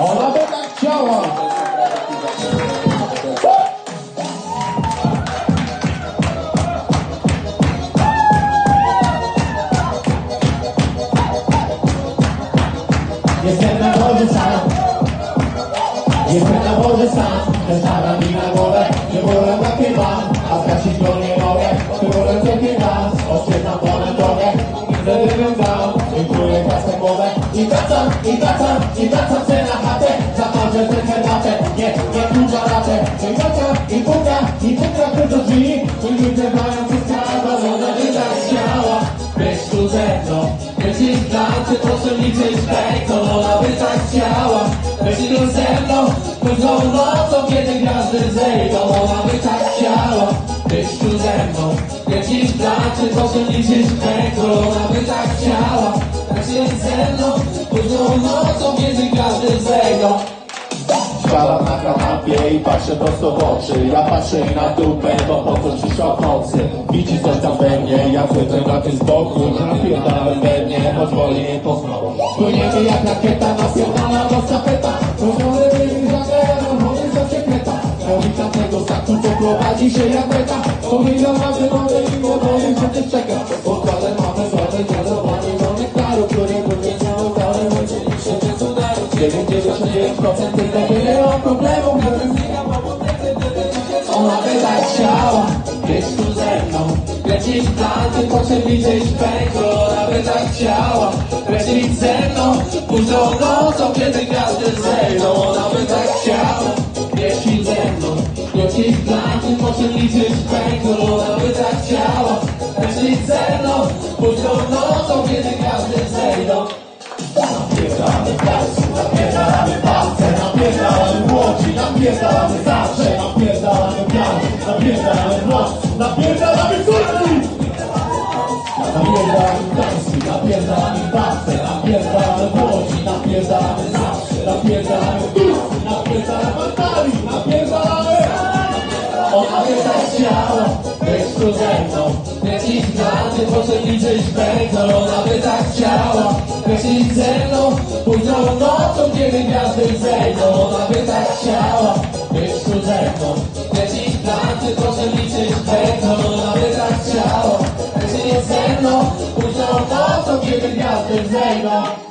Ona by tak chciała. Jestem na wodzie sam Jestem na wodzie sam Przeszara mi na głowę Nie wolę na chyba I wracam, i wracam, i wracam się na chatę Zaparzę tę herbatę. Nie, nie ratę. I wracam, i puka, i puka do drzwi. I widzę mają wszystko Ona by tak chciała Być tu ze mną Być ich tacy, proszę liczyć pęką Ona by tak chciała. Być tu ze mną Późną nocą, kiedy gwiazdy zejdą Ona by tak chciała. Być tu ze mną Być ich tacy, proszę liczyć pęką Ona by tak chciała Być ze mną Późną nocą, kiedy gwiazdy zejdą Śpiewam na kanapie i patrzę prosto w oczy. Ja patrzę jej na dupę, bo po co przyszła w nocy? Widzi coś tam we mnie, ja chwycę na tym z boku. Napierdałem we mnie, pozwoli jej poznać Płyniemy jak rakieta, napierdala do stafeta. Rozmowy zagrałem, chory za sekreta. Witam tego statku, co prowadzi się jak meta. Nam, że mamy i powoli, że ty czeka. Układem mamy słabe, 99% tylko tyle o problemu Ona by tak chciała być tu ze mną Lecieć planty, potem liczyć pękło Ona by tak chciała lecieć ze mną Późną nocą, kiedy gwiazdy zejdą Ona by tak chciała lecieć ze mną Lecieć planty, potem liczyć pękło Ona by tak chciała lecieć ze mną Późną nocą, kiedy gwiazdy zejdą napierdalamy zawsze, napierdalamy piano, napierdalamy włos, napierdalamy kurki! Napierdalamy tański, napierdalamy palce, napierdalamy młodzi, napierdalamy zawsze, napierdalamy kurki, napierdalamy tali, napierdalamy! Ona tak chciała być tu ze mną Lecić w platy, proszę liczyć pękno Ona by tak chciała lecieć ze mną Późną nocą, kiedy gwiazdy zejdą queste cose lì ci spengono la presa ciao. E se l'inferno usano tanto che mi piace il veno